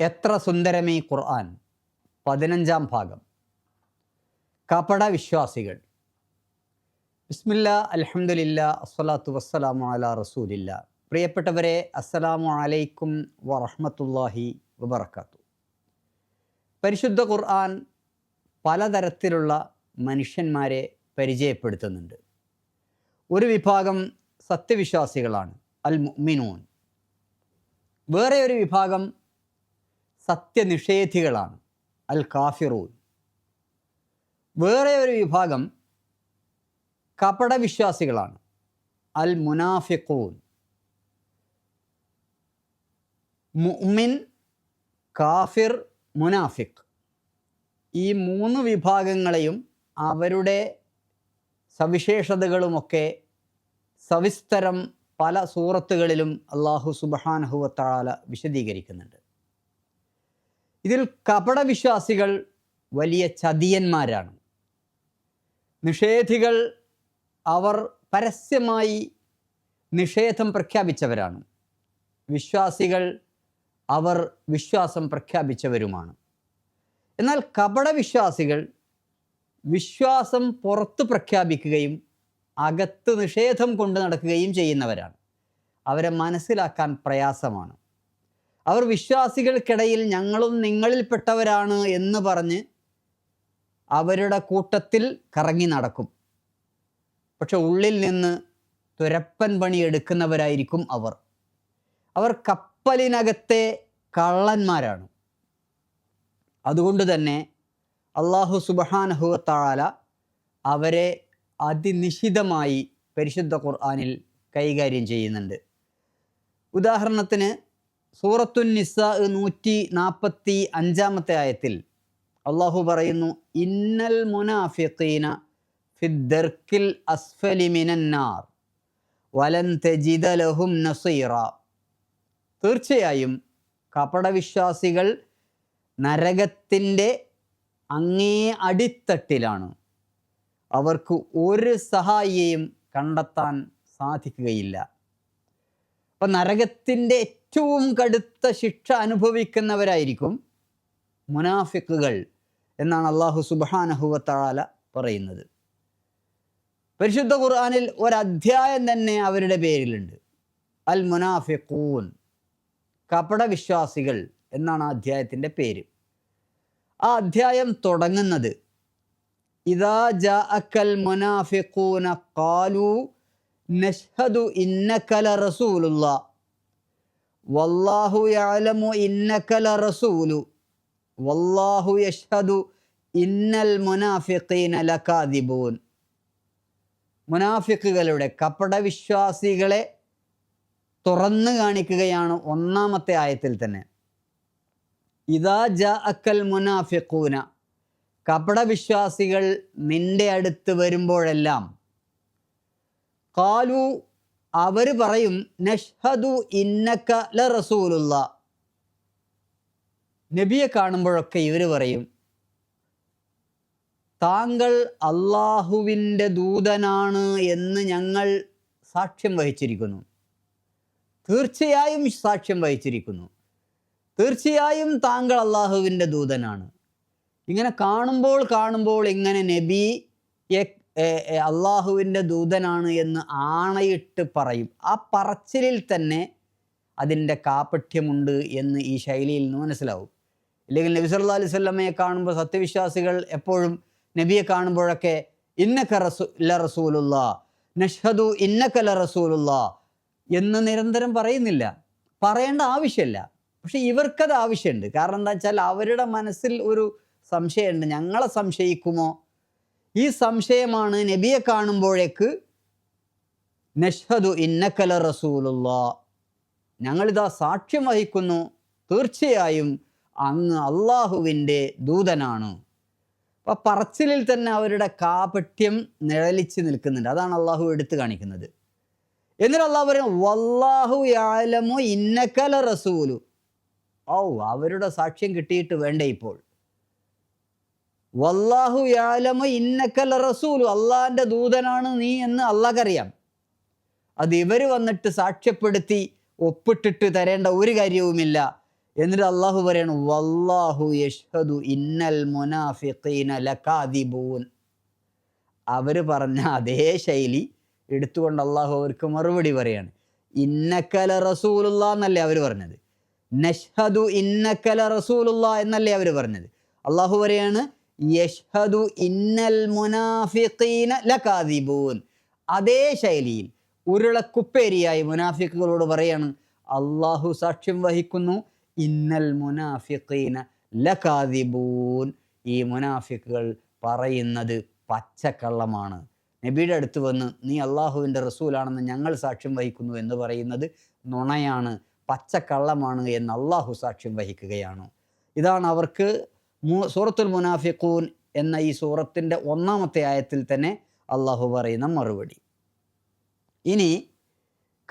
എത്ര സുന്ദരമേ ഖുർആൻ? പതിനഞ്ചാം ഭാഗം. കപട വിശ്വാസികൾ. ബിസ്മില്ല അലഹമുല്ല അസ്വലാത്തു വസ്സലാമു അല റസൂലില്ല. പ്രിയപ്പെട്ടവരെ അസ്സലാമു അലൈക്കും വറഹമത്തല്ലാഹി വബർക്കാത്തു പരിശുദ്ധ ഖുർആൻ പലതരത്തിലുള്ള മനുഷ്യന്മാരെ പരിചയപ്പെടുത്തുന്നുണ്ട്. ഒരു വിഭാഗം സത്യവിശ്വാസികളാണ് അൽ മുഅ്മിനൂൻ വേറെ ഒരു വിഭാഗം സത്യനിഷേധികളാണ്. അൽ കാഫിറൂൻ. വേറെ ഒരു വിഭാഗം കപടവിശ്വാസികളാണ്. അൽ മുനാഫിഖൂൻ. മുഅ്മിൻ കാഫിർ മുനാഫിഖ്. ഈ മൂന്ന് വിഭാഗങ്ങളെയും അവരുടെ സവിശേഷതകളുമൊക്കെ സവിസ്തരം പല സൂറത്തുകളിലും അള്ളാഹു സുബഹാനഹുവത്താല വിശദീകരിക്കുന്നുണ്ട്. ഇതിൽ കപടവിശ്വാസികൾ വലിയ ചതിയന്മാരാണ്. നിഷേധികൾ അവർ പരസ്യമായി നിഷേധം പ്രഖ്യാപിച്ചവരാണ്. വിശ്വാസികൾ അവർ വിശ്വാസം പ്രഖ്യാപിച്ചവരുമാണ്. എന്നാൽ കപടവിശ്വാസികൾ വിശ്വാസം പുറത്ത് പ്രഖ്യാപിക്കുകയും അകത്ത് നിഷേധം കൊണ്ടു നടക്കുകയും ചെയ്യുന്നവരാണ്. അവരെ മനസ്സിലാക്കാൻ പ്രയാസമാണ്. അവർ വിശ്വാസികൾക്കിടയിൽ ഞങ്ങളും നിങ്ങളിൽപ്പെട്ടവരാണ് എന്ന് പറഞ്ഞ് അവരുടെ കൂട്ടത്തിൽ കറങ്ങി നടക്കും. പക്ഷെ ഉള്ളിൽ നിന്ന് തുരപ്പൻ പണി എടുക്കുന്നവരായിരിക്കും അവർ. അവർ കപ്പലിനകത്തെ കള്ളന്മാരാണ്. അതുകൊണ്ട് തന്നെ അള്ളാഹു സുബഹാനഹുവത്താല അവരെ അതിനിശിതമായി പരിശുദ്ധ ഖുർആാനിൽ കൈകാര്യം ചെയ്യുന്നുണ്ട്. ഉദാഹരണത്തിന് സൂറത്തുൻ നിസ നൂറ്റി നാൽപ്പത്തി അഞ്ചാമത്തെ ആയത്തിൽ അള്ളാഹു പറയുന്നു ഇന്നൽ മുനാഫിഖീന ഫിദ്ദർക്കിൽ അസ്ഫലി മിനന്നാർ വലൻ തെജിദ ലഹും നസീറ. തീർച്ചയായും കപടവിശ്വാസികൾ നരകത്തിന്റെ അങ്ങേ അടിത്തട്ടിലാണ്. അവർക്ക് ഒരു സഹായിയെയും കണ്ടെത്താൻ സാധിക്കുകയില്ല. അപ്പം നരകത്തിന്റെ ഏറ്റവും കടുത്ത ശിക്ഷ അനുഭവിക്കുന്നവരായിരിക്കും മുനാഫിക്കുകൾ എന്നാണ് അള്ളാഹു സുബാനഹുവത്താല പറയുന്നത്. പരിശുദ്ധ ഖുർആാനിൽ ഒരധ്യായം തന്നെ അവരുടെ പേരിലുണ്ട്. അൽ മുനാഫിഖൂൻ കപടവിശ്വാസികൾ എന്നാണ് ആ അധ്യായത്തിന്റെ പേര്. ആ അധ്യായം തുടങ്ങുന്നത് ഇതാ ജാഅക്കൽ മുനാഫിഖൂന കാലു നഷ്ഹദു ഇന്നക്കല ലറസൂലുള്ള. വല്ലാഹു യഅലമു ഇന്നക ലറസൂലു. വല്ലാഹു യഷ്ഹദു ഇന്നൽ മുനാഫിഖീന ലകാദിബൂൻ. മുനാഫിക്കുകളുടെ കപടവിശ്വാസികളെ തുറന്നു കാണിക്കുകയാണ് ഒന്നാമത്തെ ആയത്തിൽ തന്നെ. ഇതാ ജ അക്കൽ മുനാഫിഖൂന. കപടവിശ്വാസികൾ നിന്റെ അടുത്ത് വരുമ്പോഴെല്ലാം. കാലു അവർ പറയും നഷ്ഹദു ഇന്നക്ക ല റസൂലുള്ള. നബിയെ കാണുമ്പോഴൊക്കെ ഇവർ പറയും താങ്കൾ അള്ളാഹുവിന്റെ ദൂതനാണ് എന്ന് ഞങ്ങൾ സാക്ഷ്യം വഹിച്ചിരിക്കുന്നു. തീർച്ചയായും സാക്ഷ്യം വഹിച്ചിരിക്കുന്നു. തീർച്ചയായും താങ്കൾ അള്ളാഹുവിന്റെ ദൂതനാണ്. ഇങ്ങനെ കാണുമ്പോൾ കാണുമ്പോൾ ഇങ്ങനെ നബി അള്ളാഹുവിന്റെ ദൂതനാണ് എന്ന് ആണയിട്ട് പറയും. ആ പറച്ചിലിൽ തന്നെ അതിന്റെ കാപഠ്യമുണ്ട് എന്ന് ഈ ശൈലിയിൽ നിന്ന് മനസ്സിലാവും. ഇല്ലെങ്കിൽ നബി സല്ലാ അലൈഹി സ്വല്ലമ്മയെ കാണുമ്പോൾ സത്യവിശ്വാസികൾ എപ്പോഴും നബിയെ കാണുമ്പോഴൊക്കെ ഇന്നക്ക റസൂ ല റസൂലുള്ള നഷ്ഹദു ഇന്നക്ക റസൂലുള്ള എന്ന് നിരന്തരം പറയുന്നില്ല. പറയേണ്ട ആവശ്യമില്ല. പക്ഷെ ഇവർക്കത് ആവശ്യമുണ്ട്. കാരണം എന്താ വെച്ചാൽ അവരുടെ മനസ്സിൽ ഒരു സംശയമുണ്ട്. ഞങ്ങളെ സംശയിക്കുമോ? ഈ സംശയമാണ് നബിയെ കാണുമ്പോഴേക്ക് നഷ്ഹദു ഇന്നക്കല റസൂലുള്ള. ഞങ്ങളിതാ സാക്ഷ്യം വഹിക്കുന്നു. തീർച്ചയായും അങ്ങ് അള്ളാഹുവിന്റെ ദൂതനാണ്. അപ്പം പറച്ചിലിൽ തന്നെ അവരുടെ കാപട്യം നിഴലിച്ച് നിൽക്കുന്നുണ്ട്. അതാണ് അള്ളാഹു എടുത്തു കാണിക്കുന്നത്. എന്നിട്ട് അള്ളാഹു പറയും വല്ലാഹു യാലമു ഇന്നക്കല റസൂലു. ഔ അവരുടെ സാക്ഷ്യം കിട്ടിയിട്ട് വേണ്ടേ ഇപ്പോൾ. വല്ലാഹു യാലമു ഇന്നക്കല റസൂലു. അള്ളാഹിന്റെ ദൂതനാണ് നീ എന്ന് അള്ളാഹ്ക്കറിയാം. അത് ഇവർ വന്നിട്ട് സാക്ഷ്യപ്പെടുത്തി ഒപ്പിട്ടിട്ട് തരേണ്ട ഒരു കാര്യവുമില്ല. എന്നിട്ട് അള്ളാഹു പറയണം വല്ലാഹു യഷ്ഹദു ഇന്നൽ മുനാഫിഖീന ലകാദിബൂൻ. അവർ പറഞ്ഞ അതേ ശൈലി എടുത്തുകൊണ്ട് അള്ളാഹു അവർക്ക് മറുപടി പറയാണ്. ഇന്നക്കല റസൂലുള്ള എന്നല്ലേ അവർ പറഞ്ഞത്. നഷ്ഹദു ഇന്നക്കല റസൂലുള്ള എന്നല്ലേ അവർ പറഞ്ഞത്. അള്ളാഹു പറയാണ് യഷ്ഹദു ഇന്നൽ മുനാഫിഖീന ലകാദിബൂൻ. അതേ ശൈലിയിൽ ഉരുളക്കുപ്പേരിയായി മുനാഫിക്കുകളോട് പറയാണ് അള്ളാഹു സാക്ഷ്യം വഹിക്കുന്നു ഇന്നൽ മുനാഫിഖീന ലകാദിബൂൻ. ഈ മുനാഫിക്കുകൾ പറയുന്നത് പച്ചക്കള്ളമാണ്. നബിയുടെ അടുത്ത് വന്ന് നീ അള്ളാഹുവിന്റെ റസൂലാണെന്ന് ഞങ്ങൾ സാക്ഷ്യം വഹിക്കുന്നു എന്ന് പറയുന്നത് നുണയാണ് പച്ചക്കള്ളമാണ് എന്ന് അള്ളാഹു സാക്ഷ്യം വഹിക്കുകയാണ്. ഇതാണ് അവർക്ക് സൂറത്തുൽ മുനാഫിഖൂൻ എന്ന ഈ സൂറത്തിന്റെ ഒന്നാമത്തെ ആയത്തിൽ തന്നെ അള്ളാഹു പറയുന്ന മറുപടി. ഇനി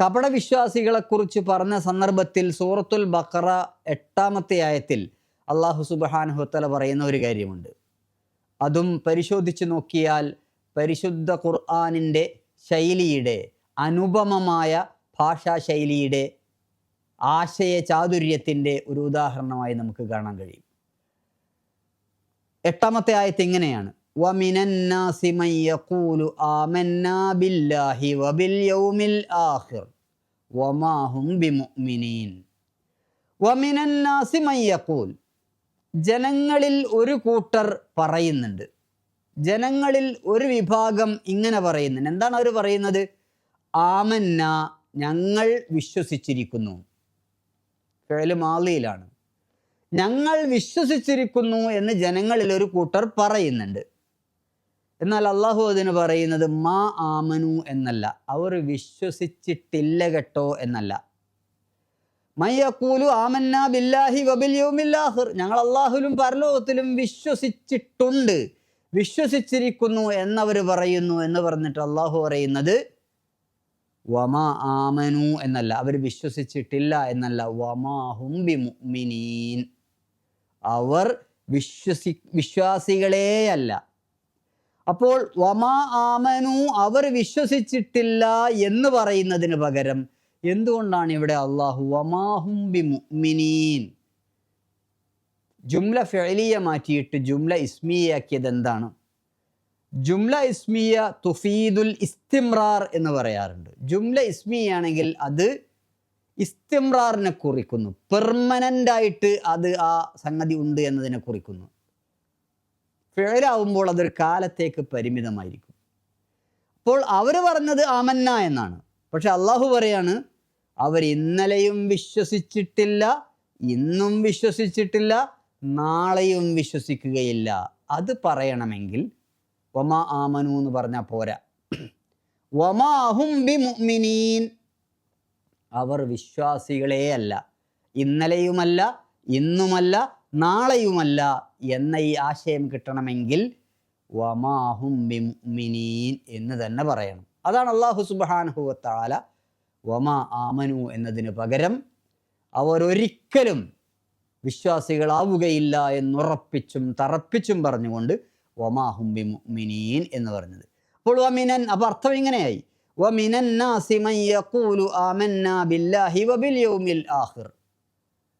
കപടവിശ്വാസികളെക്കുറിച്ച് പറഞ്ഞ സന്ദർഭത്തിൽ സൂറത്തുൽ ബക്കറ എട്ടാമത്തെ ആയത്തിൽ അള്ളാഹു സുബഹാനുഹത്തല പറയുന്ന ഒരു കാര്യമുണ്ട്. അതും പരിശോധിച്ച് നോക്കിയാൽ പരിശുദ്ധ ഖുർആാനിന്റെ ശൈലിയുടെ അനുപമമായ ഭാഷാശൈലിയുടെ ആശയ ചാതുര്യത്തിന്റെ ഒരു ഉദാഹരണമായി നമുക്ക് കാണാൻ കഴിയും. എട്ടാമത്തെ ആയത്ത് ഇങ്ങനെയാണ് وَمِنَ النَّاسِ مَن يَقُولُ آمَنَّا بِاللَّهِ وَبِالْيَوْمِ الْآخِرِ وَمَا هُمْ بِمُؤْمِنِينَ وَمِنَ النَّاسِ مَن يَقُولُ ജനങ്ങളിൽ ഒരു കൂട്ടർ പറയുന്നുണ്ട് ജനങ്ങളിൽ ഒരു വിഭാഗം ഇങ്ങനെ പറയുന്നുണ്ട് എന്താണ് അവർ പറയുന്നത് ആമന്ന ഞങ്ങൾ വിശ്വസിച്ചിരിക്കുന്നു ഫേല് മാലിയിലാണ് ഞങ്ങൾ വിശ്വസിച്ചിരിക്കുന്നു എന്ന് ജനങ്ങളിൽ ഒരു കൂട്ടർ പറയുന്നുണ്ട്. എന്നാൽ അള്ളാഹു അതിന് പറയുന്നത് മാ ആമനു എന്നല്ല. അവർ വിശ്വസിച്ചിട്ടില്ല കേട്ടോ എന്നല്ല. മയ്യക്കൂലു ആമന്ന ബില്ലാഹി വബിൽ യൗമില്ലാഹിർ. ഞങ്ങൾ അള്ളാഹുലും പരലോകത്തിലും വിശ്വസിച്ചിട്ടുണ്ട്. വിശ്വസിച്ചിരിക്കുന്നു എന്നവർ പറയുന്നു എന്ന് പറഞ്ഞിട്ട് അള്ളാഹു പറയുന്നത് വമാ ആമനു എന്നല്ല. അവർ വിശ്വസിച്ചിട്ടില്ല എന്നല്ല. വമാഹും ബി മുഅ്മിനീൻ അവർ വിശ്വസി വിശ്വാസികളെയല്ല. അപ്പോൾ വമാ ആമനു അവർ വിശ്വസിച്ചിട്ടില്ല എന്ന് പറയുന്നതിന് പകരം എന്തുകൊണ്ടാണ് ഇവിടെ അള്ളാഹു വമാഹും ജുംല ഫെലിയ മാറ്റിയിട്ട് ജുംല ഇസ്മിയാക്കിയത് എന്താണ്? ജുംല ഇസ്മിയ തുഫീദുൽ ഇസ്തിമ്രാർ എന്ന് പറയാറുണ്ട്. ജുംല ഇസ്മിയാണെങ്കിൽ അത് ഇസ്തിമ്രാറിനെ കുറിക്കുന്നു. പെർമനന്റ് ആയിട്ട് അത് ആ സംഗതി ഉണ്ട് എന്നതിനെ കുറിക്കുന്നു. ഫിഴലാവുമ്പോൾ അതൊരു കാലത്തേക്ക് പരിമിതമായിരിക്കും. അപ്പോൾ അവർ പറഞ്ഞത് ആമന്ന എന്നാണ്. പക്ഷെ അള്ളാഹു പറയാണ് അവർ ഇന്നലെയും വിശ്വസിച്ചിട്ടില്ല ഇന്നും വിശ്വസിച്ചിട്ടില്ല നാളെയും വിശ്വസിക്കുകയില്ല. അത് പറയണമെങ്കിൽ വമാ ആമനു എന്ന് പറഞ്ഞാൽ പോരാ. വമാഹും ബി മുഅ്മിനീൻ അവർ വിശ്വാസികളേ അല്ല ഇന്നലെയുമല്ല ഇന്നുമല്ല നാളെയുമല്ല എന്ന ഈ ആശയം കിട്ടണമെങ്കിൽ വമാഹും ബി എന്ന് തന്നെ പറയണം. അതാണ് അള്ളാഹു സുബാനുഹുവത്താല വമാ ആമനു എന്നതിന് പകരം അവരൊരിക്കലും വിശ്വാസികളാവുകയില്ല എന്നുറപ്പിച്ചും തറപ്പിച്ചും പറഞ്ഞുകൊണ്ട് വമാഹും ബിമുമിനീൻ എന്ന് പറഞ്ഞത്. അപ്പോൾ വമിനൻ അപ്പോൾ അർത്ഥം ഇങ്ങനെയായി.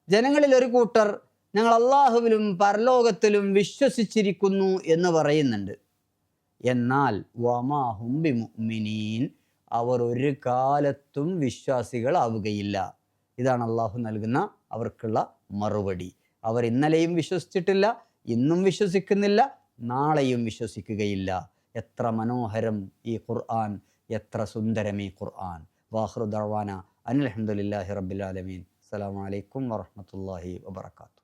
ജനങ്ങളിൽ ഒരു കൂട്ടർ ഞങ്ങൾ അള്ളാഹുവിലും പരലോകത്തിലും വിശ്വസിച്ചിരിക്കുന്നു എന്ന് പറയുന്നുണ്ട്. എന്നാൽ അവർ ഒരു കാലത്തും വിശ്വാസികളാവുകയില്ല. ഇതാണ് അള്ളാഹു നൽകുന്ന അവർക്കുള്ള മറുപടി. അവർ ഇന്നലെയും വിശ്വസിച്ചിട്ടില്ല ഇന്നും വിശ്വസിക്കുന്നില്ല നാളെയും വിശ്വസിക്കുകയില്ല. എത്ര മനോഹരം ഈ ഖുർആൻ എത്ര സുന്ദരം ഈ ഖുർആൻ. വാഹ്റു ദർവാന അനിൽഹമുല്ലാഹി റബ്ബിലാലമീൻ അസ്സലാമു അലൈക്കും വറഹ്മത്തുള്ളാഹി വബറകാതുഹു.